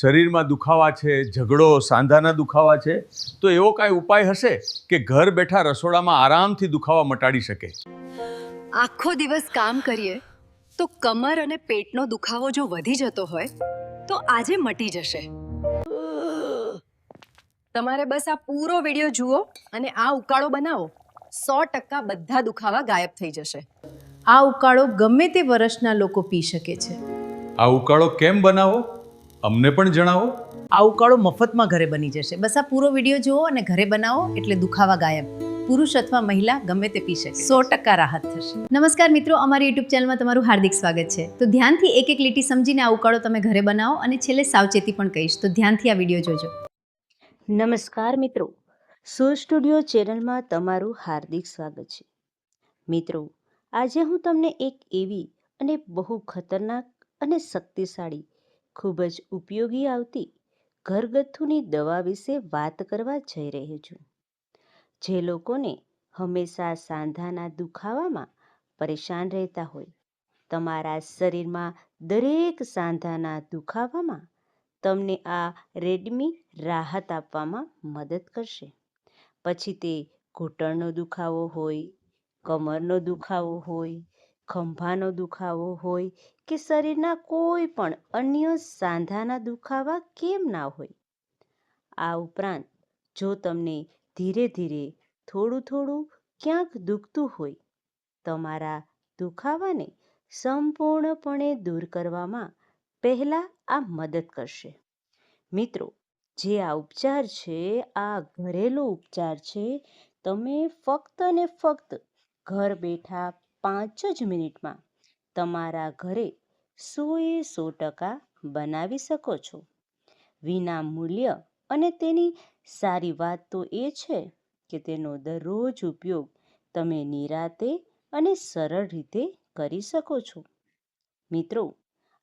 શરીરમાં દુખાવા છે ઝઘડો સાંધાના દુખાવા છે તો એવો કાંઈ ઉપાય હશે કે ઘર બેઠા રસોડામાં આરામથી દુખાવા મટાડી શકે? આખો દિવસ કામ કરીએ તો કમર અને પેટનો દુખાવો જો વધી જતો હોય તો આજે મટી જશે. તમારે બસ આ પૂરો વીડિયો જુઓ અને આ ઉકાળો બનાવો. સો ટકા બધા દુખાવા ગાયબ થઈ જશે. આ ઉકાળો ગમે તે વર્ષના લોકો પી શકે છે. આ ઉકાળો કેમ બનાવો? અમને પણ જણાવો. આ ઉકાળો મફતમાં ઘરે બની જશે. બસ આ પૂરો વીડિયો જુઓ અને ઘરે બનાવો એટલે દુખાવા ગાયબ. પુરુષ અથવા મહિલા ગમે તે પી શકે. સો ટકા રાહત થશે. નમસ્કાર મિત્રો અમારી યુટ્યુબ ચેનલમાં તમારું હાર્દિક સ્વાગત છે. તો ધ્યાનથી એક એક લીટી સમજીને આ ઉકાળો તમે ઘરે બનાવો અને છેલ્લે સાવચેતી પણ કહીશ. તો ધ્યાનથી આ વીડિયો જોજો. નમસ્કાર મિત્રો. સો સ્ટુડિયો ચેનલમાં તમારું હાર્દિક સ્વાગત છે. મિત્રો આજે હું તમને એક એવી અને બહુ ખતરનાક અને શક્તિશાળી ખૂબ જ ઉપયોગી આવતી ઘરગથ્થુની દવા વિશે વાત કરવા જઈ રહી છું. જે લોકોને હંમેશા સાંધાના દુખાવામાં પરેશાન રહેતા હોય. તમારા શરીરમાં દરેક સાંધાના દુખાવામાં તમને આ રેડમી રાહત આપવામાં મદદ કરશે. પછી તે ઘૂંટણનો દુખાવો હોય, કમરનો દુખાવો હોય ખંભાનો દુખાવો હોય કે શરીરના કોઈ પણ અન્ય સાંધાના દુખાવા કેમ ના હોય? આ ઉપરાંત, જો તમને ધીરે ધીરે થોડું થોડું ક્યાંક દુખતું હોય, તમારા દુખાવાને સંપૂર્ણપણે દૂર કરવામાં પહેલાં આ મદદ કરશે. મિત્રો, જે આ ઉપચાર છે, આ ઘરેલું ઉપચાર છે, તમે ફક્ત ને ફક્ત ઘર બેઠા પાંચ જ મિનિટમાં તમારા ઘરે સોએ સો ટકા બનાવી શકો છો. વિના મૂલ્ય અને તેની સારી વાત તો એ છે કે તેનો દરરોજ ઉપયોગ તમે નિરાતે અને સરળ રીતે કરી શકો છો. મિત્રો,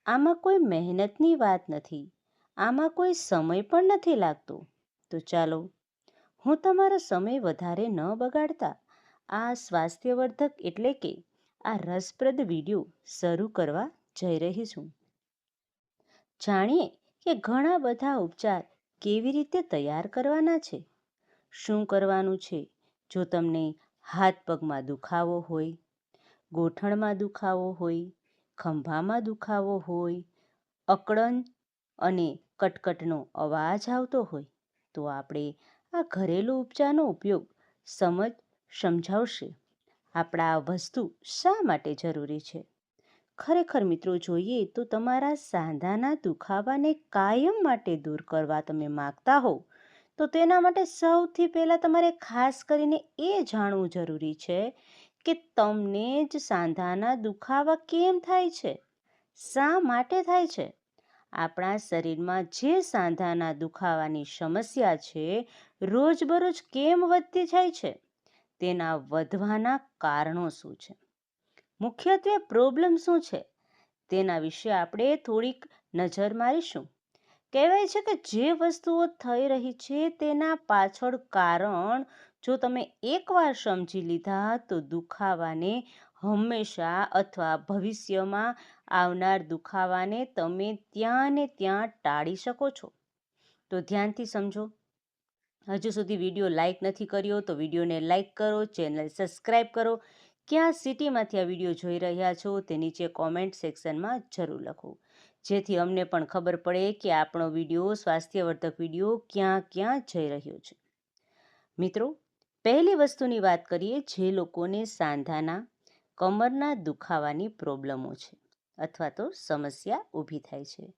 આમાં કોઈ મહેનતની વાત નથી, આમાં કોઈ સમય પણ નથી લાગતો. તો ચાલો, હું તમારો સમય વધારે ન બગાડતા આ સ્વાસ્થ્યવર્ધક એટલે કે આ રસપ્રદ વીડિયો શરૂ કરવા જઈ રહી છું. જાણીએ કે ઘણા બધા ઉપચાર કેવી રીતે તૈયાર કરવાના છે? શું કરવાનું છે? જો તમને હાથ પગમાં દુખાવો હોય, ગોઠણમાં દુખાવો હોય, ખંભામાં દુખાવો હોય, અકળન અને કટકટનો અવાજ આવતો હોય, તો આપણે આ ઘરેલું ઉપચારનો ઉપયોગ સમજ સમજાવશે. આપણા આ વસ્તુ શા માટે જરૂરી છે? ખરેખર મિત્રો, જોઈએ તો તમારા સાંધાના દુખાવાને કાયમ માટે દૂર કરવા તમે માગતા હો તો તેના માટે સૌથી પહેલાં તમારે ખાસ કરીને એ જાણવું જરૂરી છે કે તમને જ સાંધાના દુખાવા કેમ થાય છે? શા માટે થાય છે? આપણા શરીરમાં જે સાંધાના દુખાવાની સમસ્યા છે, રોજબરોજ કેમ વધતી જાય છે? તેના વધવાના કારણો શું છે? મુખ્યત્વે પ્રોબ્લેમ શું છે? તેના વિશે આપણે થોડીક નજર મારીશું. કહેવાય છે કે જે વસ્તુઓ થઈ રહી છે તેના પાછળ કારણ જો તમે એકવાર સમજી લીધા તો દુખાવાને હંમેશા અથવા ભવિષ્યમાં આવનાર દુખાવાને તમે ત્યાં ને ત્યાં ટાળી શકો છો. તો ધ્યાનથી સમજો. હજુ સુધી વીડિયો લાઇક નથી કર્યો તો વિડીયોને લાઇક કરો, ચેનલ સબસ્ક્રાઈબ કરો. ક્યાં સિટીમાંથી આ વીડિયો જોઈ રહ્યા છો તે નીચે કોમેન્ટ સેક્શનમાં જરૂર લખો. જેથી અમને પણ ખબર પડે કે આપણો વીડિયો, સ્વાસ્થ્યવર્ધક વીડિયો, ક્યાં ક્યાં જઈ રહ્યો છે. મિત્રો, પહેલી વસ્તુની વાત કરીએ જે લોકોને સાંધાના કમરના દુખાવાની પ્રોબ્લેમો છે અથવા તો સમસ્યા ઊભી થાય છે.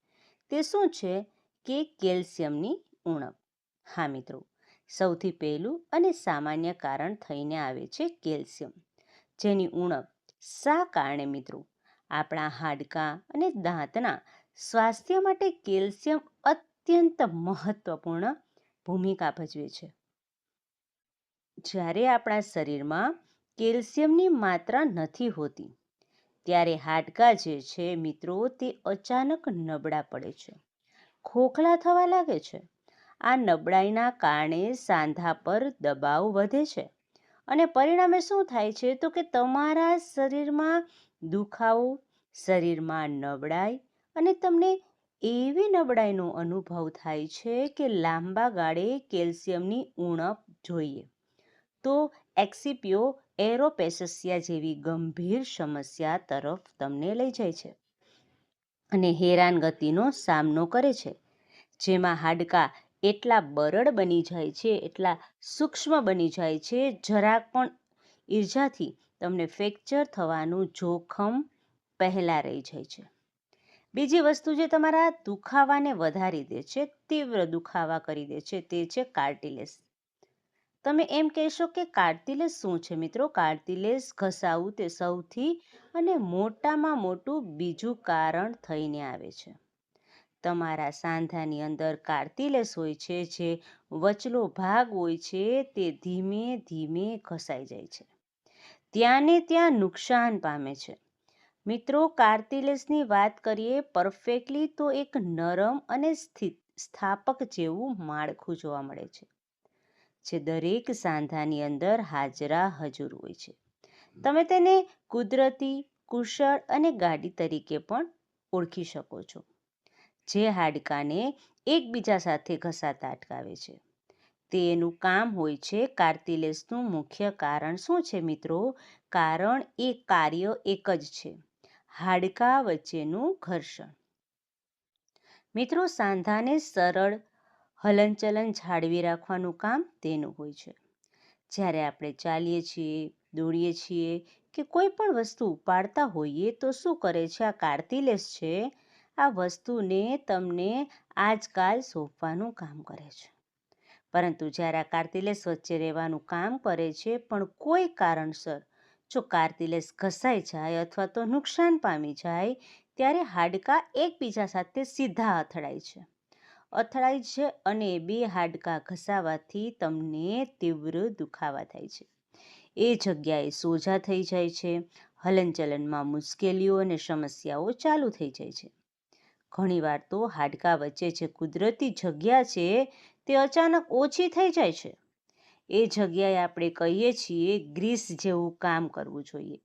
તે શું છે? કે કેલ્શિયમની ઉણપ. હા મિત્રો સૌથી પહેલું અને સામાન્ય કારણ થઈને આવે છે કેલ્શિયમ, જેની ઉણપ શા કારણે મિત્રો? આપણા હાડકાં અને દાંતના સ્વાસ્થ્ય માટે કેલ્શિયમ અત્યંત મહત્વપૂર્ણ ભૂમિકા ભજવે છે. જ્યારે આપણા શરીરમાં કેલ્શિયમની માત્રા નથી હોતી, ત્યારે હાડકાં જે છે મિત્રો તે અચાનક નબળા પડે છે, ખોખલા થવા લાગે છે આ નબળાઈના કારણે સાંધા પર દબાવ વધે છે. અને પરિણામે શું થાય છે? તો કે તમારા શરીરમાં દુખાવો, શરીરમાં નબળાઈ અને તમને એવી નબળાઈનો અનુભવ થાય છે કે લાંબા ગાળે કેલ્શિયમની ઉણપ જોઈએ. તો એક્સિપિયો એરોપેસેસિયા જેવી ગંભીર સમસ્યા તરફ તમને લઈ જાય છે અને હેરાનગતિનો સામનો કરે છે. જેમાં હાડકાં એટલા બરડ બની જાય છે, એટલા સૂક્ષ્મ બની જાય છે, જરાક પણ ઈર્જાથી તમને ફ્રેક્ચર થવાનું જોખમ પહેલાં રહી જાય છે. બીજી વસ્તુ જે તમારા દુખાવાને વધારી દે છે, તીવ્ર દુખાવા કરી દે છે, તે છે કાર્ટિલેસ તમે એમ કહેશો કે કાર્ટિલેસ શું છે મિત્રો? કાર્ટિલેસ ઘસાવું તે સૌથી અને મોટામાં મોટું બીજું કારણ થઈને આવે છે. તમારા સાંધાની અંદર કાર્ટિલેસ હોય છે, જે વચલો ભાગ હોય છે, તે ધીમે ધીમે ઘસાઈ જાય છે. ત્યાંને ત્યાં નુકસાન પામે છે. મિત્રો, કાર્ટિલેસની વાત કરીએ, પરફેક્ટલી તો એક નરમ અને સ્થિત, સ્થાપક જેવું માળખું જોવા મળે છે, જે દરેક સાંધાની અંદર હાજરા હજુર હોય છે. તમે તેને કુદરતી, કુશળ અને ગાડી તરીકે પણ ઓળખી શકો છો. જે હાડકાને એકબીજા સાથે ઘસાતા અટકાવે છે. તે એનું કામ હોય છે કાર્તિલેસનું મુખ્ય કારણ શું છે મિત્રો? કારણ એ કાર્ય એક જ છે, હાડકા વચ્ચેનું ઘર્ષણ. મિત્રો, સાંધાને સરળ હલનચલન જાળવી રાખવાનું કામ તેનું હોય છે. જ્યારે આપણે ચાલીએ છીએ, દોડીએ છીએ કે કોઈ પણ વસ્તુ ઉપાડતા હોઈએ તો શું કરે છે? આ કાર્તિલેસ છે આ વસ્તુને તમને આજકાલ સોંપવાનું કામ કરે છે. પરંતુ જ્યારે આ કાર્ટિલેસ વચ્ચે રહેવાનું કામ કરે છે, પણ કોઈ કારણસર જો કાર્ટિલેસ ઘસાઈ જાય અથવા તો નુકસાન પામી જાય, ત્યારે હાડકાં એકબીજા સાથે સીધા અથડાય છે. અથડાય છે અને બે હાડકાં ઘસાવાથી તમને તીવ્ર દુખાવા થાય છે. એ જગ્યાએ સોજા થઈ જાય છે, હલનચલનમાં મુશ્કેલીઓ અને સમસ્યાઓ ચાલુ થઈ જાય છે. ઘણીવાર તો હાડકાં વચ્ચે જે કુદરતી જગ્યા છે તે અચાનક ઓછી થઈ જાય છે. એ જગ્યાએ આપણે કહીએ છીએ ગ્રીસ જેવું કામ કરવું જોઈએ.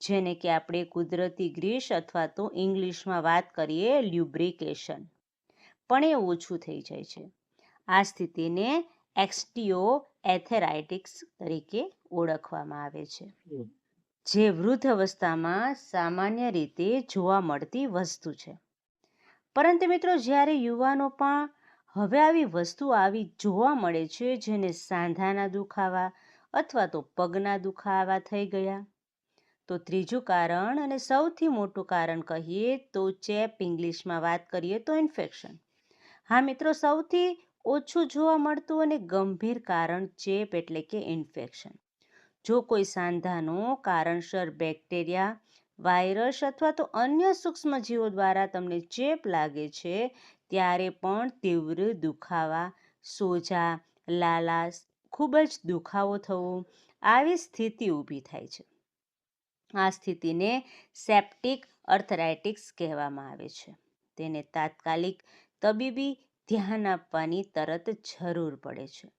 જેને કે આપણે કુદરતી ગ્રીસ અથવા તો ઇંગ્લિશમાં વાત કરીએ લ્યુબ્રિકેશન. પણ એ ઓછું થઈ જાય છે. આ સ્થિતિને એક્સટીઓ એથેરાઇટિક્સ તરીકે ઓળખવામાં આવે છે. જે વૃદ્ધ અવસ્થામાં સામાન્ય રીતે જોવા મળતી વસ્તુ છે. પરંતુ મિત્રો જ્યારે યુવાનો પણ હવે આવી વસ્તુ આવી જોવા મળે છે, જેને સાંધાના દુખાવા અથવા તો પગના દુખાવા થઈ ગયા, તો ત્રીજું કારણ અને સૌથી મોટું કારણ કહીએ તો ચેપ ઇંગ્લિશમાં વાત કરીએ તો ઇન્ફેક્શન. હા મિત્રો, સૌથી ઓછું જોવા મળતું અને ગંભીર કારણ ચેપ એટલે કે ઇન્ફેક્શન. જો કોઈ સાંધાનો કારણસર બેક્ટેરિયા વાયરસ અથવા તો અન્ય સૂક્ષ્મજીવો દ્વારા તમને ચેપ લાગે છે, ત્યારે પણ તીવ્ર દુખાવા, સોજા, લાલાશ, ખૂબ જ દુખાવો થવો, આવી સ્થિતિ ઊભી થાય છે. આ સ્થિતિને સેપ્ટિક અર્થરાઇટિક્સ કહેવામાં આવે છે. તેને તાત્કાલિક તબીબી ધ્યાન આપવાની તરત જરૂર પડે છે.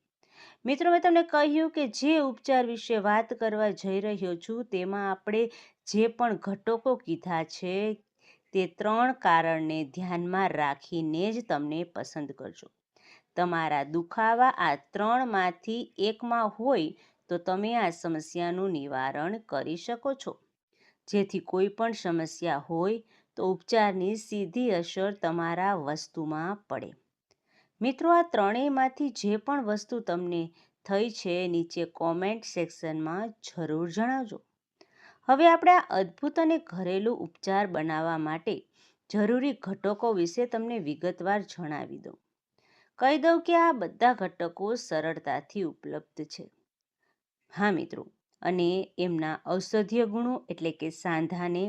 મિત્રો, મેં તમને કહ્યું કે જે ઉપચાર વિશે વાત કરવા જઈ રહ્યો છું, તેમાં આપણે જે પણ ઘટકો કીધા છે, તે ત્રણ કારણને ધ્યાનમાં રાખીને જ તમને પસંદ કરજો. તમારા દુખાવા આ ત્રણમાંથી એકમાં હોય, તો તમે આ સમસ્યાનું નિવારણ કરી શકો છો. જેથી કોઈ પણ સમસ્યા હોય, તો ઉપચારની સીધી અસર તમારા વસ્તુમાં પડે. મિત્રો, આ ત્રણેયમાંથી જે પણ વસ્તુ તમને થઈ છે નીચે કોમેન્ટ સેક્શનમાં જરૂર જણાવજો. હવે આપણે આ અદ્ભુત અને ઘરેલું ઉપચાર બનાવવા માટે જરૂરી ઘટકો વિશે તમને વિગતવાર જણાવી દઉં. કહી દઉં કે આ બધા ઘટકો સરળતાથી ઉપલબ્ધ છે. હા, મિત્રો, અને એમના ઔષધીય ગુણો એટલે કે સાંધાને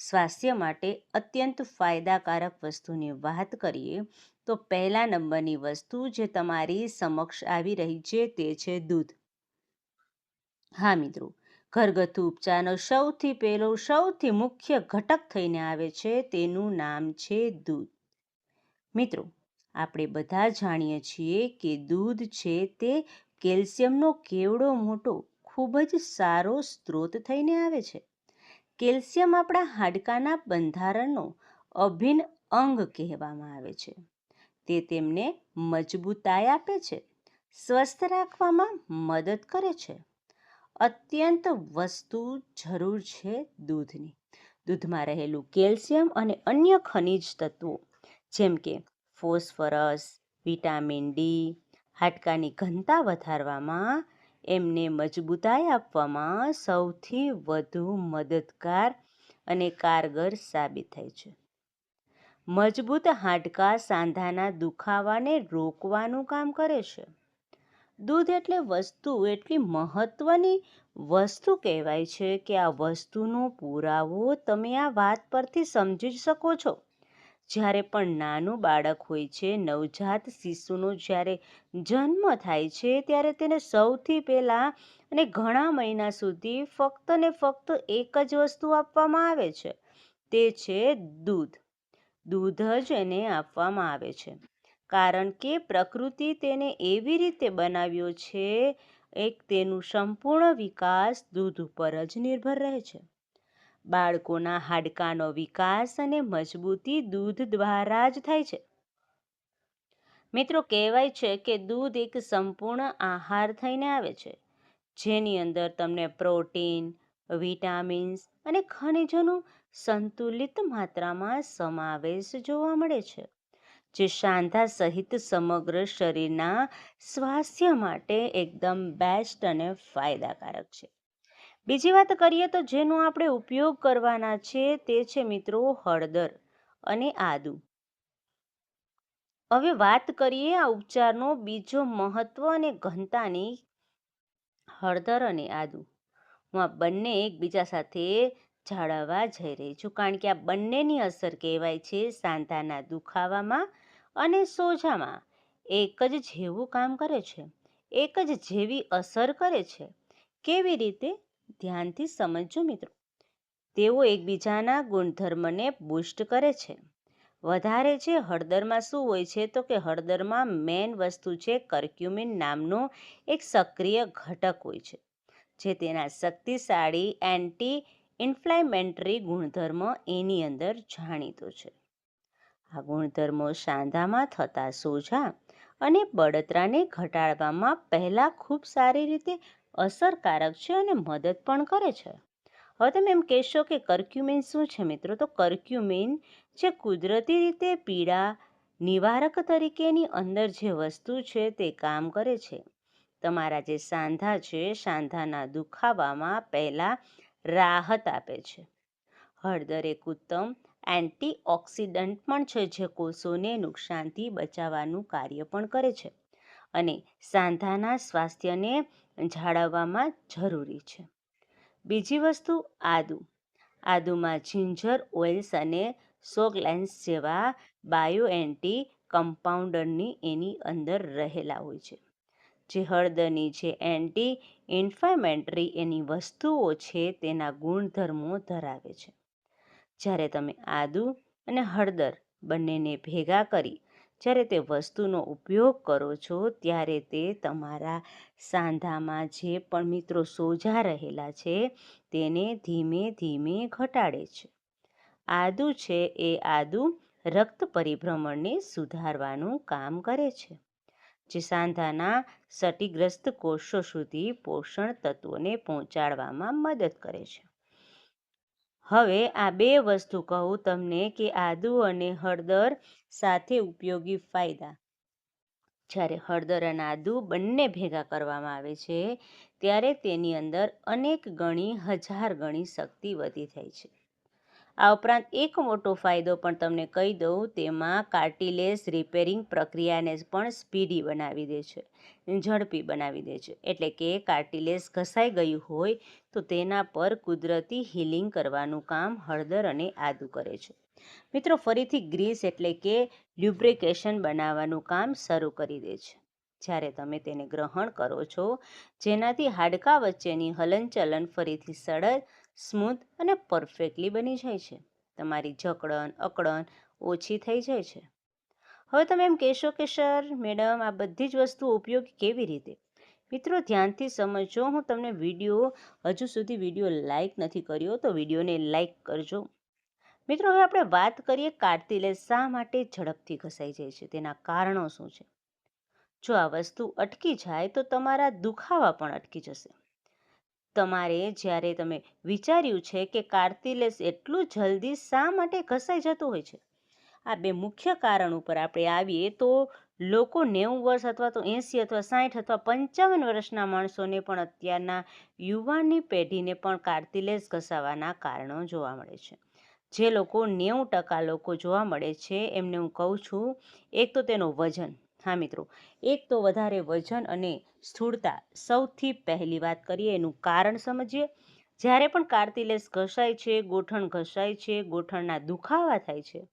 સ્વાસ્થ્ય માટે અત્યંત ફાયદાકારક વસ્તુની વાત કરીએ તો પહેલા નંબરની વસ્તુ જે તમારી સમક્ષ આવી રહી છે તે છે દૂધ. હા, મિત્રો. ઘરગથ્થુ ઉપચારનો સૌથી પહેલો, સૌથી મુખ્ય ઘટક થઈને આવે છે તેનું નામ છે દૂધ. મિત્રો, આપણે બધા જાણીએ છીએ કે દૂધ છે તે કેલ્શિયમનો કેવડો મોટો, ખૂબ જ સારો સ્ત્રોત થઈને આવે છે. કેલ્શિયમ આપણા હાડકાના બંધારણનો અભિન્ન અંગ કહેવામાં આવે છે. તે તેમને મજબૂતાઈ આપે છે, સ્વસ્થ રાખવામાં મદદ કરે છે. અત્યંત વસ્તુ જરૂર છે દૂધની. દૂધમાં રહેલું કેલ્શિયમ અને અન્ય ખનિજ તત્વો, જેમ કે ફોસ્ફરસ, વિટામિન ડી હાડકાની ઘનતા વધારવામાં એમને મજબૂતાઈ આપવામાં સૌથી વધુ મદદગાર અને કારગર સાબિત થાય છે. મજબૂત હાડકાં સાંધાના દુખાવાને રોકવાનું કામ કરે છે. દૂધ એટલે વસ્તુ એટલી મહત્વની વસ્તુ કહેવાય છે કે આ વસ્તુનો પુરાવો તમે આ વાત પરથી સમજી જ શકો છો. જ્યારે પણ નાનું બાળક હોય છે, નવજાત શિશુનો જ્યારે જન્મ થાય છે, ત્યારે તેને સૌથી પહેલાં અને ઘણા મહિના સુધી ફક્ત ને ફક્ત એક જ વસ્તુ આપવામાં આવે છે. તે છે દૂધ. દૂધ જ એને આપવામાં આવે છે. કારણ કે પ્રકૃતિ તેને એવી રીતે બનાવ્યો છે, એક તેનું સંપૂર્ણ વિકાસ દૂધ ઉપર જ નિર્ભર રહે છે. બાળકોના હાડકાનો વિકાસ અને મજબૂતી દૂધ દ્વારા જ થાય છે. મિત્રો, કહેવાય છે કે દૂધ એક સંપૂર્ણ આહાર થઈને આવે છે, જેની અંદર તમને પ્રોટીન, વિટામિન્સ અને ખનિજોનું સંતુલિત માત્રામાં સમાવેશ જોવા મળે છે, જે સાંધા સહિત સમગ્ર શરીરના સ્વાસ્થ્ય માટે એકદમ બેસ્ટ અને ફાયદાકારક છે. બીજી વાત કરીએ તો જેનો આપણે ઉપયોગ કરવાના છે તે છે મિત્રો હળદર અને આદુ. હવે વાત કરીએ આ ઉપચારનો બીજો મહત્વ અને ઘનતાની હળદર અને આદુ. હું આ બંને એકબીજા સાથે જાળવવા જઈ રહી છું. કારણ કે આ બંનેની અસર કહેવાય છે સાંધાના દુખાવામાં અને સોજામાં. એક જ જેવું કામ કરે છે. એક જ જેવી અસર કરે છે. કેવી રીતે? ધ્યાનથી સમજો મિત્રો. તેઓ એકબીજાના ગુણધર્મને બુસ્ટ કરે છે. વધારે છે હળદરમાં શું હોય છે તો કે હળદરમાં મેન વસ્તુ છે કર્ક્યુમિન નામનો એક સક્રિય ઘટક હોય છે. જે તેના શક્તિશાળી એન્ટી ઇન્ફ્લામેટરી ગુણધર્મ એની અંદર જાણીતો છે. આ ગુણધર્મો સાંધામાં થતા સોજા અને બળતરાને ઘટાડવામાં પહેલાં ખૂબ સારી રીતે અસરકારક છે અને મદદ પણ કરે છે. હવે તમે એમ કહેશો કે કર્ક્યુમિન શું છે મિત્રો? તો કર્ક્યુમિન જે કુદરતી રીતે પીડા નિવારક તરીકેની અંદર જે વસ્તુ છે તે કામ કરે છે. તમારા જે સાંધા છે, સાંધાના દુખાવામાં પહેલાં રાહત આપે છે. હળદર એક ઉત્તમ એન્ટીઓક્સિડન્ટ પણ છે જે કોષોને નુકસાનથી બચાવવાનું કાર્ય પણ કરે છે અને સાંધાના સ્વાસ્થ્યને જાળવવામાં જરૂરી છે. બીજી વસ્તુ આદુ. આદુમાં જિંજર ઓઇલ્સ અને સોગલેન્સ જેવા બાયો એન્ટી કમ્પાઉન્ડરની એની અંદર રહેલા હોય છે. જે હળદરની જે એન્ટી ઇન્ફ્લામેટરી એની વસ્તુઓ છે તેના ગુણધર્મો ધરાવે છે. જ્યારે તમે આદુ અને હળદર બંનેને ભેગા કરી જ્યારે તે વસ્તુનો ઉપયોગ કરો છો ત્યારે તે તમારા સાંધામાં જે પણ મિત્રો સોજા રહેલા છે તેને ધીમે ધીમે ઘટાડે છે. આદુ છે એ આદુ રક્ત પરિભ્રમણને સુધારવાનું કામ કરે છે. જે સાંધાના ક્ષતિગ્રસ્ત કોષો સુધી પોષણ તત્વોને પહોંચાડવામાં મદદ કરે છે. હવે આ બે વસ્તુ કહું તમને કે આદુ અને હળદર સાથે ઉપયોગી ફાયદા. જ્યારે હળદર અને આદુ બંને ભેગા કરવામાં આવે છે, ત્યારે તેની અંદર અનેક ગણી, હજાર ગણી શક્તિ વધી જાય છે. આ ઉપરાંત એક મોટો ફાયદો પણ તમને કહી દઉં, તેમાં કાર્ટિલેસ રિપેરિંગ પ્રક્રિયાને પણ સ્પીડી બનાવી દે છે, ઝડપી બનાવી દે છે. એટલે કે કાર્ટિલેસ ઘસાઈ ગયું હોય તો તેના પર કુદરતી હિલિંગ કરવાનું કામ હળદર અને આદુ કરે છે. મિત્રો, ફરીથી ગ્રીસ એટલે કે લ્યુબ્રિકેશન બનાવવાનું કામ શરૂ કરી દે છે. જ્યારે તમે તેને ગ્રહણ કરો છો, જેનાથી હાડકાં વચ્ચેની હલનચલન ફરીથી સરળ સ્મૂથ અને પરફેક્ટલી બની જાય છે. તમારી જકડન, અકડન ઓછી થઈ જાય છે. હવે તમે એમ કહેશો કે, સર, મેડમ, આ બધી જ વસ્તુઓ ઉપયોગી કેવી રીતે? મિત્રો, ધ્યાનથી સમજો હું તમને વીડિયો, હજુ સુધી વીડિયો લાઇક નથી કર્યો, તો વિડીયોને લાઇક કરજો. મિત્રો, હવે આપણે વાત કરીએ કાર્તિલેજ શા માટે ઝડપથી ઘસાઈ જાય છે, તેના કારણો શું છે? જો આ વસ્તુ અટકી જાય, તો તમારા દુખાવા પણ અટકી જશે. તમારે જ્યારે તમે વિચાર્યું છે કે કાર્તિલેસ એટલું જલ્દી શા માટે ઘસાઈ જતું હોય છે? આ બે મુખ્ય કારણ ઉપર આપણે આવીએ તો લોકો નેવું વર્ષ અથવા તો એંસી અથવા સાઠ અથવા પંચાવન વર્ષના માણસોને પણ અત્યારના યુવાનની પેઢીને પણ કાર્તિલેસ ઘસાવાના કારણો જોવા મળે છે. જે લોકો નેવું ટકા લોકો જોવા મળે છે, એમને હું કહું છું, એક તો તેનો વજન. હા, મિત્રો. એક તો વધારે વજન અને સ્થૂળતા સૌથી પહેલી વાત કરીએ, એનું કારણ સમજીએ. જ્યારે પણ કાર્તિલેસ ઘસાય છે, ગોઠણ ઘસાય છે, ગોઠણના દુખાવા થાય છે,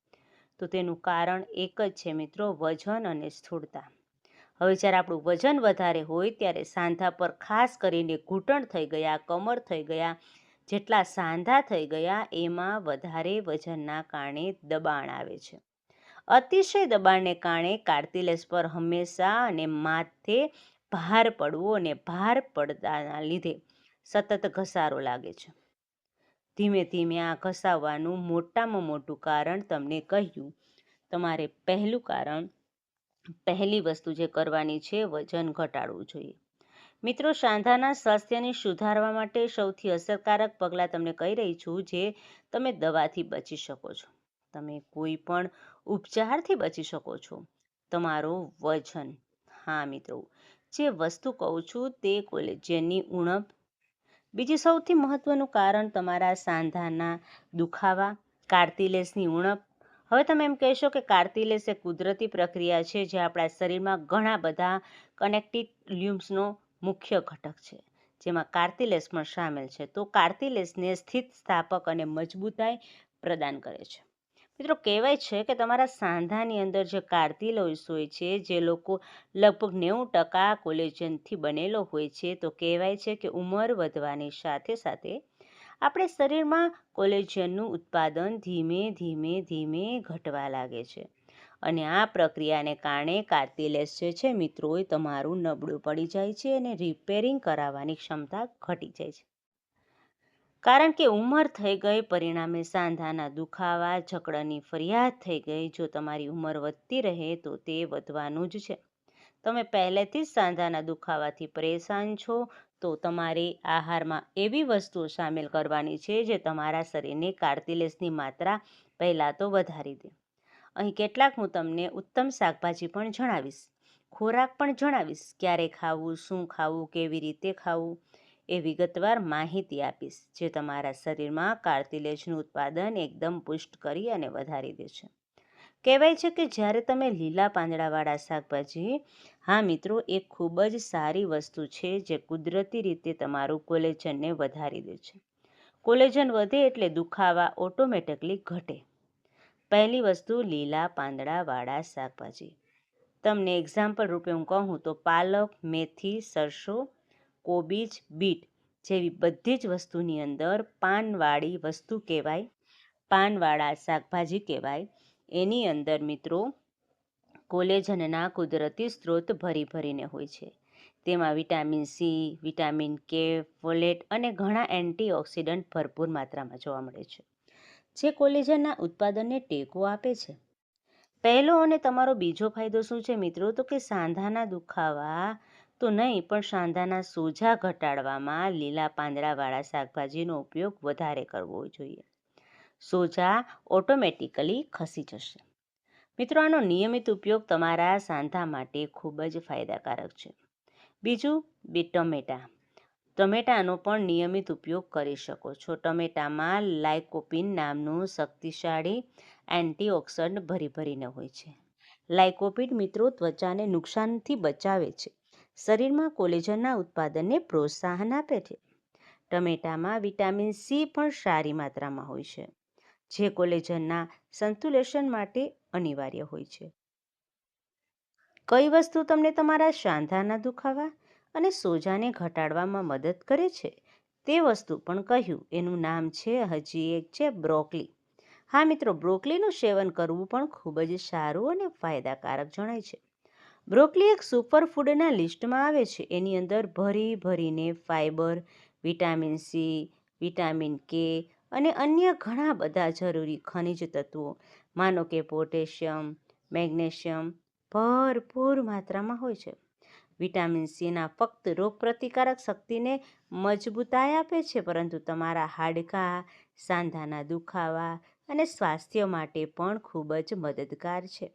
તો તેનું કારણ એક જ છે, મિત્રો, વજન અને સ્થૂળતા. હવે જ્યારે આપણું વજન વધારે હોય, ત્યારે સાંધા પર ખાસ કરીને ઘૂંટણ થઈ ગયા, કમર થઈ ગયા, જેટલા સાંધા થઈ ગયા, એમાં વધારે વજનના કારણે દબાણ આવે છે. અતિશય દબાણને કારણે કાર્તિલેસ પર હંમેશા અને માથે ભાર પડવો અને ભાર પડતાના લીધે સતત ઘસારો લાગે છે. ધીમે ધીમે આ ઘસાવવાનું મોટામાં મોટું કારણ તમને કહ્યું, તમારે પહેલું કારણ, પહેલી વસ્તુ જે કરવાની છે, વજન ઘટાડવું જોઈએ. મિત્રો, સાંધાના સ્વાસ્થ્યને સુધારવા માટે સૌથી અસરકારક પગલાં તમને કહી રહી છું, જે તમે દવાથી બચી શકો છો. તમે કોઈ પણ ઉપચારથી બચી શકો છો. તમારો વજન. હા, મિત્રો. જે વસ્તુ કહું છું તે કોલેજનની ઉણપ બીજી સૌથી મહત્વનું કારણ તમારા સાંધાના દુખાવા કાર્તિલેસની ઉણપ. હવે તમે એમ કહેશો કે કાર્તિલેસ એ કુદરતી પ્રક્રિયા છે જે આપણા શરીરમાં ઘણા બધા કનેક્ટિવ લ્યુમ્સનો મુખ્ય ઘટક છે, જેમાં કાર્તિલેસ પણ સામેલ છે. તો કાર્તિલેસને સ્થિત સ્થાપક અને મજબૂતાઈ પ્રદાન કરે છે. મિત્રો કહેવાય છે કે તમારા સાંધાની અંદર જે કાર્તિલોઇસ હોય છે, જે લોકો લગભગ નેવું ટકા કોલેજનથી બનેલો હોય છે, તો કહેવાય છે કે ઉંમર વધવાની સાથે સાથે આપણે શરીરમાં કોલેજનનું ઉત્પાદન ધીમે ધીમે ધીમે ઘટવા લાગે છે. અને આ પ્રક્રિયાને કારણે કાર્તિલેસ જે છે મિત્રો એ તમારું નબળું પડી જાય છે અને રિપેરિંગ કરાવવાની ક્ષમતા ઘટી જાય છે. કારણ કે ઉંમર થઈ ગઈ, પરિણામે સાંધાના દુખાવા જકડની ફરિયાદ થઈ ગઈ. જો તમારી ઉંમર વધતી રહે તો તે વધવાનું જ છે. તમે પહેલેથી જ સાંધાના દુખાવાથી પરેશાન છો, તો તમારે આહારમાં એવી વસ્તુઓ સામેલ કરવાની છે જે તમારા શરીરને કાર્તિલેસની માત્રા પહેલાં તો વધારી દે. અહીં કેટલાક હું તમને ઉત્તમ શાકભાજી પણ જણાવીશ. ખોરાક પણ જણાવીશ. ક્યારે ખાવું, શું ખાવું, કેવી રીતે ખાવું? એ વિગતવાર માહિતી આપીશ, જે તમારા શરીરમાં કાર્તિલેજનું ઉત્પાદન એકદમ પુષ્ટ કરી અને વધારી દે છે. કહેવાય છે કે જ્યારે તમે લીલા પાંદડાવાળા શાકભાજી, હા મિત્રો, એ ખૂબ જ સારી વસ્તુ છે જે કુદરતી રીતે તમારું કોલેજનને વધારી દે છે. કોલેજન વધે એટલે દુખાવા ઓટોમેટિકલી ઘટે. પહેલી વસ્તુ, લીલા પાંદડાવાળા શાકભાજી. તમને એક્ઝામ્પલ રૂપે હું કહું તો પાલક, મેથી, સરસો કોબીજ, બીટ જેવી બધી જ વસ્તુની અંદર પાનવાળી વસ્તુ કહેવાય, પાનવાળા શાકભાજી કહેવાય. એની અંદર મિત્રો કોલેજનના કુદરતી સ્ત્રોત ભરી ભરીને હોય છે. તેમાં vitamin C, vitamin K, folate અને ઘણા એન્ટીઓક્સિડન્ટ ભરપૂર માત્રામાં જોવા મળે છે, જે કોલેજનના ઉત્પાદનને ટેકો આપે છે. પહેલો અને તમારો બીજો ફાયદો શું છે મિત્રો? તો કે સાંધાના દુખાવા તો નહીં, પણ સાંધાના સોજા ઘટાડવામાં લીલા પાંદડાવાળા શાકભાજીનો ઉપયોગ વધારે કરવો જોઈએ. સોજા ઓટોમેટિકલી ખસી જશે. મિત્રો, આનો નિયમિત ઉપયોગ તમારા સાંધા માટે ખૂબ જ ફાયદાકારક છે. બીજું, બે ટમેટાં. ટમેટાનો પણ નિયમિત ઉપયોગ કરી શકો છો. ટમેટામાં લાઇકોપિન નામનું શક્તિશાળી એન્ટીઓક્સિડન્ટ ભરી ભરીને હોય છે. લાઇકોપિન મિત્રો, ત્વચાને નુકસાનથી બચાવે છે. શરીરમાં કોલેજનના ઉત્પાદનને પ્રોત્સાહન આપે છે. ટમેટામાં વિટામિન સી પણ સારી માત્રામાં હોય છે, જે કોલેજનના સંતુલેશન માટે અનિવાર્ય હોય છે. કઈ વસ્તુ તમને તમારા સાંધાના દુખાવા અને સોજાને ઘટાડવામાં મદદ કરે છે? તે વસ્તુ પણ કહ્યું. એનું નામ છે હજી એક છે બ્રોકલી. હા મિત્રો, બ્રોકલીનું સેવન કરવું પણ ખૂબ જ સારું અને ફાયદાકારક જણાય છે. બ્રોકલી એક સુપરફૂડના લિસ્ટમાં આવે છે. એની અંદર ભરી ભરીને ફાઇબર વિટામિન સી, વિટામિન કે અને અન્ય ઘણા બધા જરૂરી ખનિજ તત્વો. માનો કે પોટેશિયમ, મેગ્નેશિયમ ભરપૂર માત્રામાં હોય છે. વિટામિન સીના ફક્ત રોગપ્રતિકારક શક્તિને મજબૂતાઈ આપે છે, પરંતુ તમારા હાડકાં, સાંધાના દુખાવા અને સ્વાસ્થ્ય માટે પણ ખૂબ જ મદદગાર છે.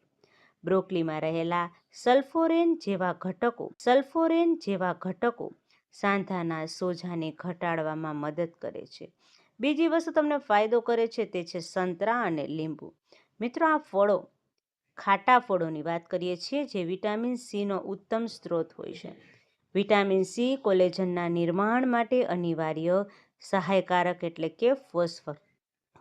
બ્રોકલીમાં રહેલા સલ્ફોરેન જેવા ઘટકો, સલ્ફોરેન જેવા ઘટકો સાંધાના સોજાને ઘટાડવામાં મદદ કરે છે. બીજી વસ્તુ તમને ફાયદો કરે છે તે છે સંતરા અને લીંબુ. મિત્રો, આ ફળો, ખાટા ફળોની વાત કરીએ છીએ જે વિટામિન સીનો ઉત્તમ સ્ત્રોત હોય છે. વિટામિન સી કોલેજનના નિર્માણ માટે અનિવાર્ય, સહાયકારક એટલે કે ફોસ્ફર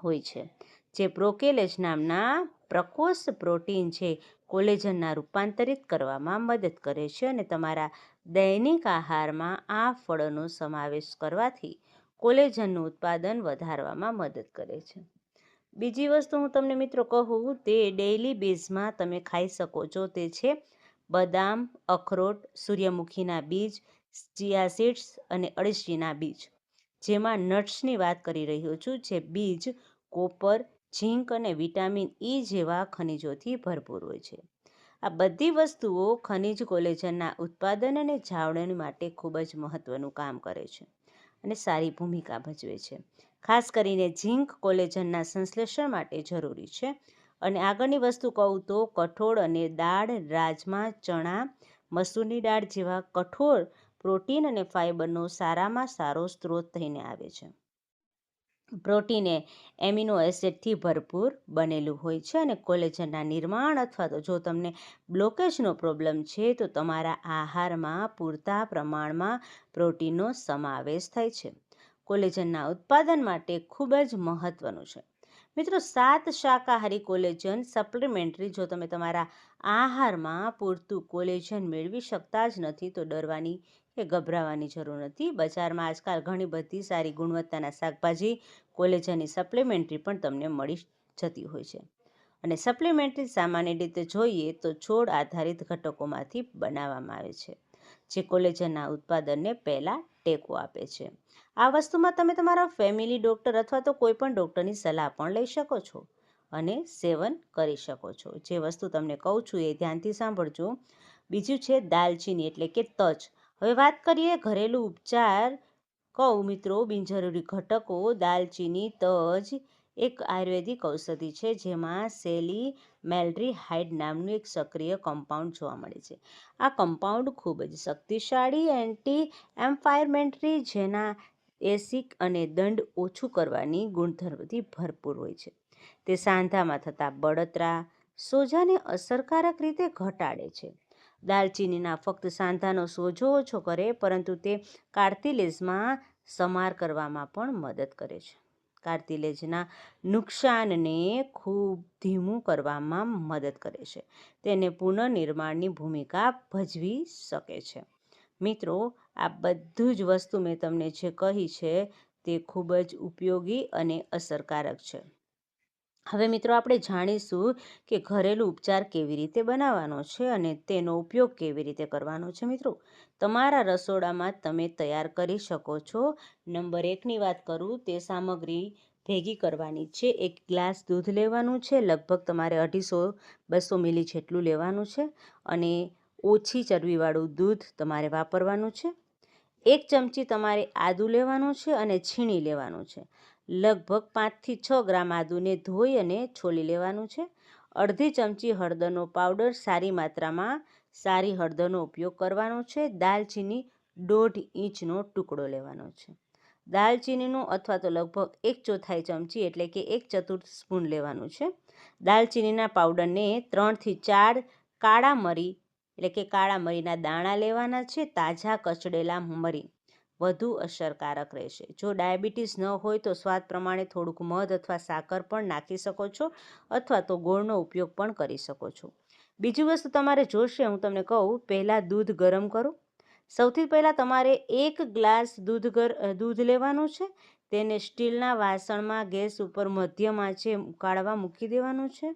હોય છે, જે પ્રોકેલેજ નામના પ્રકોષ પ્રોટીન છે, કોલેજનના રૂપાંતરિત કરવામાં મદદ કરે છે અને તમારા દૈનિક આહારમાં આ ફળોનો સમાવેશ કરવાથી કોલેજનનું ઉત્પાદન વધારવામાં મદદ કરે છે. બીજી વસ્તુ હું તમને મિત્રો કહું, તે ડેઇલી બેઝમાં તમે ખાઈ શકો છો, તે છે બદામ, અખરોટ, સૂર્યમુખીના બીજ ચિયા સીડ્સ અને અળસીના બીજ. જેમાં નટ્સની વાત કરી રહ્યો છું, જે બીજ, કોપર ઝીંક અને વિટામિન ઈ જેવા ખનિજોથી ભરપૂર હોય છે. આ બધી વસ્તુઓ ખનિજ કોલેજનના ઉત્પાદન અને જાળવણી માટે ખૂબ જ મહત્ત્વનું કામ કરે છે અને સારી ભૂમિકા ભજવે છે. ખાસ કરીને ઝીંક કોલેજનના સંશ્લેષણ માટે જરૂરી છે અને આગળની વસ્તુ કહું તો કઠોળ અને દાળ, રાજમા, ચણા, મસૂરની દાળ જેવા કઠોળ, પ્રોટીન અને ફાઇબરનો સારામાં સારો સ્ત્રોત થઈને આવે છે. પ્રોટીન એ એમિનો એસિડથી ભરપૂર બનેલું હોય છે અને કોલેજનના નિર્માણ અથવા તો જો તમને બ્લોકેજનો પ્રોબ્લેમ છે તો તમારા આહારમાં પૂરતા પ્રમાણમાં પ્રોટીનનો સમાવેશ થાય છે. કોલેજનના ઉત્પાદન માટે ખૂબ જ મહત્ત્વનું છે. મિત્રો, સાત શાકાહારી કોલેજન સપ્લિમેન્ટરી જો તમે તમારા આહારમાં પૂરતું કોલેજન મેળવી શકતા જ નથી તો ડરવાની કે ગભરાવાની જરૂર નથી. બજારમાં આજકાલ ઘણી બધી સારી ગુણવત્તાના શાકભાજી કોલેજનની સપ્લિમેન્ટરી પણ તમને મળી જતી હોય છે. અને સપ્લિમેન્ટરી સામાન્ય રીતે જોઈએ તો છોડ આધારિત ઘટકોમાંથી બનાવવામાં આવે છે, જે કોલેજનના ઉત્પાદનને પહેલાં ટેકો આપે છે. આ વસ્તુમાં તમે તમારા ફેમિલી ડૉક્ટર અથવા તો કોઈ પણ ડૉક્ટરની સલાહ પણ લઈ શકો છો અને સેવન કરી શકો છો. જે વસ્તુ તમને કહું છું એ ધ્યાનથી સાંભળજો. બીજું છે દાલચીની એટલે કે તજ. હવે વાત કરીએ ઘરેલું ઉપચાર. કહું મિત્રો, બિનજરૂરી ઘટકો, દાલચીની તજ એક આયુર્વેદિક ઔષધિ છે, જેમાં સેલી મેલ્ડ્રીહાઇડ નામનું એક સક્રિય કમ્પાઉન્ડ જોવા મળે છે. આ કમ્પાઉન્ડ ખૂબ જ શક્તિશાળી એન્ટી એમ્ફાયરમેન્ટરી જેના એસિક અને દંડ ઓછું કરવાની ગુણધર્મથી ભરપૂર હોય છે. તે સાંધામાં થતા બળતરા, સોજાને અસરકારક રીતે ઘટાડે છે. દાલચીનીના ફક્ત સાંધાનો સોજો ઓછો કરે, પરંતુ તે કાર્તિલેજમાં સમાર કરવામાં પણ મદદ કરે છે. કાર્તિલેજના નુકસાનને ખૂબ ધીમું કરવામાં મદદ કરે છે. તેને પુનઃનિર્માણની ભૂમિકા ભજવી શકે છે. મિત્રો, આ બધું જ વસ્તુ મેં તમને જે કહી છે તે ખૂબ જ ઉપયોગી અને અસરકારક છે. હવે મિત્રો આપણે જાણીશું કે ઘરેલું ઉપચાર કેવી રીતે બનાવવાનો છે અને તેનો ઉપયોગ કેવી રીતે કરવાનો છે મિત્રો. તમારા રસોડામાં તમે તૈયાર કરી શકો છો. નંબર એકની વાત કરું, તે સામગ્રી ભેગી કરવાની છે. એક ગ્લાસ દૂધ લેવાનું છે. લગભગ તમારે અઢીસો, બસો મિલી જેટલું લેવાનું છે અને ઓછી ચરબીવાળું દૂધ તમારે વાપરવાનું છે. એક ચમચી તમારે આદું લેવાનું છે અને છીણી લેવાનું છે. લગભગ પાંચથી છ ગ્રામ આદુને ધોઈ અને છોલી લેવાનું છે. અડધી ચમચી હળદરનો પાવડર સારી માત્રામાં સારી હળદરનો ઉપયોગ કરવાનો છે. દાલચીની દોઢ ઇંચનો ટુકડો લેવાનો છે. દાલચીનીનું અથવા તો લગભગ એક ચોથાઈ ચમચી એટલે કે એક ચતુર્થ સ્પૂન લેવાનું છે. દાલચીનીના પાવડરને ત્રણથી ચાર કાળા મરી એટલે કે કાળા મરીના દાણા લેવાના છે. તાજા કચડેલા મરી વધુ અસરકારક રહેશે. જો ડાયાબિટીસ ન હોય તો સ્વાદ પ્રમાણે થોડુંક મધ અથવા સાકર પણ નાખી શકો છો અથવા તો ગોળનો ઉપયોગ પણ કરી શકો છો. બીજી વસ્તુ તમારે જોશે, હું તમને કહું, પહેલાં દૂધ ગરમ કરો. સૌથી પહેલાં તમારે એક ગ્લાસ દૂધ ગર દૂધ લેવાનું છે. તેને સ્ટીલના વાસણમાં ગેસ ઉપર મધ્યમ આંચે ઉકાળવા મૂકી દેવાનું છે.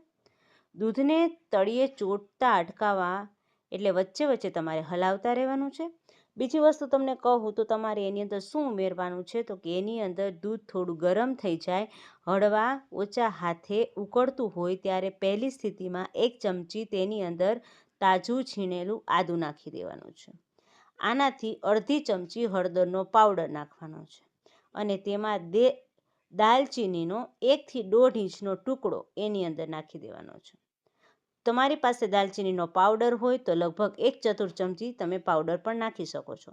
દૂધને તળિયે ચોટતા અટકાવવા એટલે વચ્ચે વચ્ચે તમારે હલાવતા રહેવાનું છે. બીજી વસ્તુ તમને કહું તો તમારે એની અંદર શું ઉમેરવાનું છે? તો કે એની અંદર દૂધ થોડું ગરમ થઈ જાય, હળવા, ઓછા હાથે ઉકળતું હોય ત્યારે પહેલી સ્થિતિમાં એક ચમચી તેની અંદર તાજું છીણેલું આદું નાખી દેવાનું છે. આનાથી અડધી ચમચી હળદરનો પાવડર નાખવાનો છે. અને તેમાં દે, દાલચીનીનો એકથી દોઢ ઇંચનો ટુકડો એની અંદર નાખી દેવાનો છે. તમારી પાસે દાલચીનીનો પાવડર હોય તો લગભગ એક ચતુર ચમચી તમે પાવડર પણ નાખી શકો છો.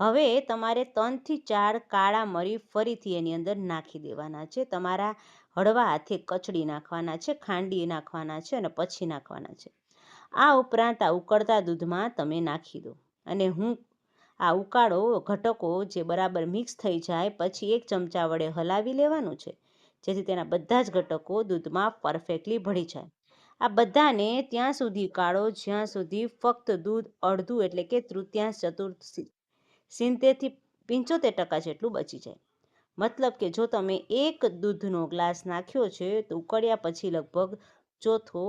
હવે તમારે ત્રણથી ચાર કાળા મરી ફરીથી એની અંદર નાખી દેવાના છે. તમારા હળવા હાથે કચડી નાખવાના છે, ખાંડી નાખવાના છે અને પછી નાખવાના છે. આ ઉપરાંત આ ઉકળતા દૂધમાં તમે નાખી દો અને હું આ ઉકાળો ઘટકો જે બરાબર મિક્સ થઈ જાય પછી એક ચમચા વડે હલાવી લેવાનું છે. જેથી તેના બધા જ ઘટકો દૂધમાં પરફેક્ટલી ભળી જાય. આ બધાને ત્યાં સુધી કાઢો જ્યાં સુધી ફક્ત દૂધ, અડધું એટલે કે તૃતીયાંશ ચતુર્થ સિત્તેરથી પંચોતેર ટકા જેટલું બચી જાય. મતલબ કે જો તમે એક દૂધનો ગ્લાસ નાખ્યો છે, તો ઉકળ્યા પછી લગભગ ચોથો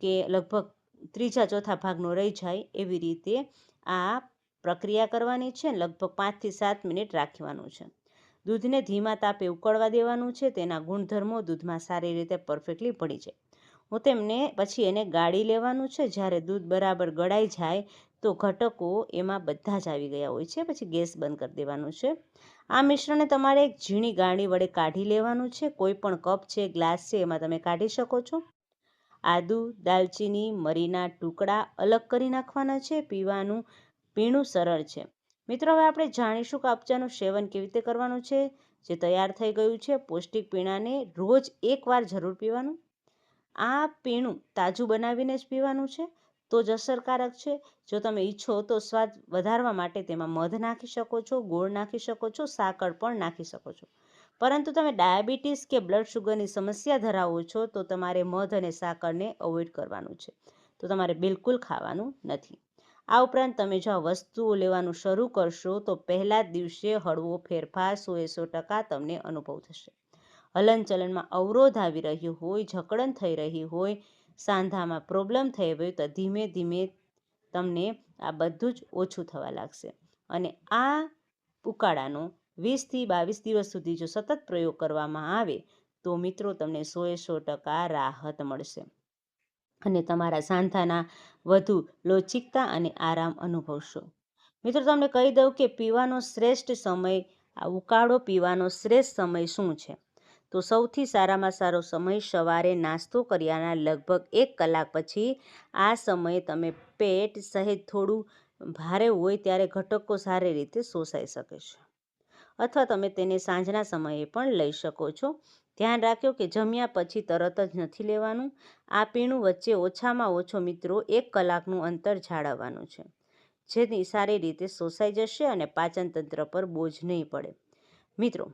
કે લગભગ ત્રીજા ચોથા ભાગનો રહી જાય એવી રીતે આ પ્રક્રિયા કરવાની છે. લગભગ પાંચથી સાત મિનિટ રાખવાનું છે. દૂધને ધીમા તાપે ઉકળવા દેવાનું છે. તેના ગુણધર્મો દૂધમાં સારી રીતે પરફેક્ટલી ભળી જાય. હું તેમને પછી એને ગાળી લેવાનું છે. જ્યારે દૂધ બરાબર ગળાઈ જાય તો ઘટકો એમાં બધા જ આવી ગયા હોય છે. પછી ગેસ બંધ કરી દેવાનું છે. આ મિશ્રણને તમારે એક ઝીણી ગાળી વડે કાઢી લેવાનું છે. કોઈ પણ કપ છે, ગ્લાસ છે, એમાં તમે કાઢી શકો છો. આદુ, દાલચીની, મરીના ટુકડા અલગ કરી નાખવાના છે. પીવાનું પીણું સરળ છે. મિત્રો, હવે આપણે જાણીશું કે અપચાનું સેવન કેવી રીતે કરવાનું છે. જે તૈયાર થઈ ગયું છે, પૌષ્ટિક પીણાને રોજ એકવાર જરૂર પીવાનું. આ પીણું તાજું બનાવીને જ પીવાનું છે? તો જ અસરકારક છે. જો તમે ઈચ્છો તો સ્વાદ વધારવા માટે તેમાં મધ નાખી શકો છો, ગોળ નાખી શકો છો, સાકર પણ નાખી શકો છો. પરંતુ તમે ડાયાબિટીસ કે બ્લડ શુગરની સમસ્યા ધરાવો છો તો તમારે મધ અને સાકરને અવોઇડ કરવાનું છે. તો તમારે બિલકુલ ખાવાનું નથી. આ ઉપરાંત તમે જો આ વસ્તુઓ લેવાનું શરૂ કરશો તો પહેલા જ દિવસે હળવો ફેરફાર સો એસો ટકા તમને અનુભવ થશે. હલનચલનમાં અવરોધ આવી રહ્યો હોય, જકડન થઈ રહી હોય, સાંધામાં પ્રોબ્લેમ થઈ હોય, તો ધીમે ધીમે તમને આ બધું જ ઓછું થવા લાગશે. અને આ ઉકાળાનો વીસથી બાવીસ દિવસ સુધી જો સતત પ્રયોગ કરવામાં આવે, તો મિત્રો તમને સોએ સો ટકા રાહત મળશે. અને તમારા સાંધાના વધુ લવચિકતા અને આરામ અનુભવશો. મિત્રો, તમને કહી દઉં કે પીવાનો શ્રેષ્ઠ સમય, આ ઉકાળો પીવાનો શ્રેષ્ઠ સમય શું છે? તો સૌથી સારામાં સારો સમય સવારે નાસ્તો કર્યાના લગભગ એક કલાક પછી આ સમયે તમે પેટ સહેજ થોડું ભારે હોય ત્યારે ઘટકો સારી રીતે શોષાઈ શકે છે. અથવા તમે તેને સાંજના સમયે પણ લઈ શકો છો. ધ્યાન રાખ્યો કે જમ્યા પછી તરત જ નથી લેવાનું. આ પીણું વચ્ચે ઓછામાં ઓછો મિત્રો એક કલાકનું અંતર જાળવવાનું છે, જેથી સારી રીતે શોષાઈ જશે અને પાચન તંત્ર પર બોજ નહીં પડે. મિત્રો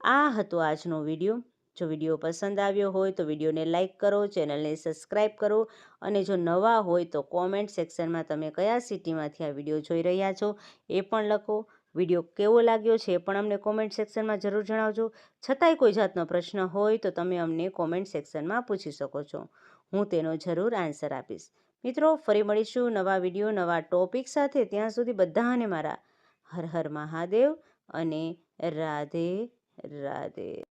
આ હતો આજનો વીડિયો. જો વીડિયો પસંદ આવ્યો હોય તો વિડીયોને લાઇક કરો, ચેનલને સબસ્ક્રાઇબ કરો અને જો નવા હોય તો કોમેન્ટ સેક્શનમાં તમે કયા સિટીમાંથી આ વીડિયો જોઈ રહ્યા છો એ પણ લખો. વીડિયો કેવો લાગ્યો છે એ પણ અમને કોમેન્ટ સેક્શનમાં જરૂર જણાવજો. છતાંય કોઈ જાતનો પ્રશ્ન હોય તો તમે અમને કોમેન્ટ સેક્શનમાં પૂછી શકો છો. હું તેનો જરૂર આન્સર આપીશ. મિત્રો, ફરી મળીશું નવા વીડિયો, નવા ટોપિક સાથે. ત્યાં સુધી બધાને મારા હર હર મહાદેવ અને રાધે રાધે.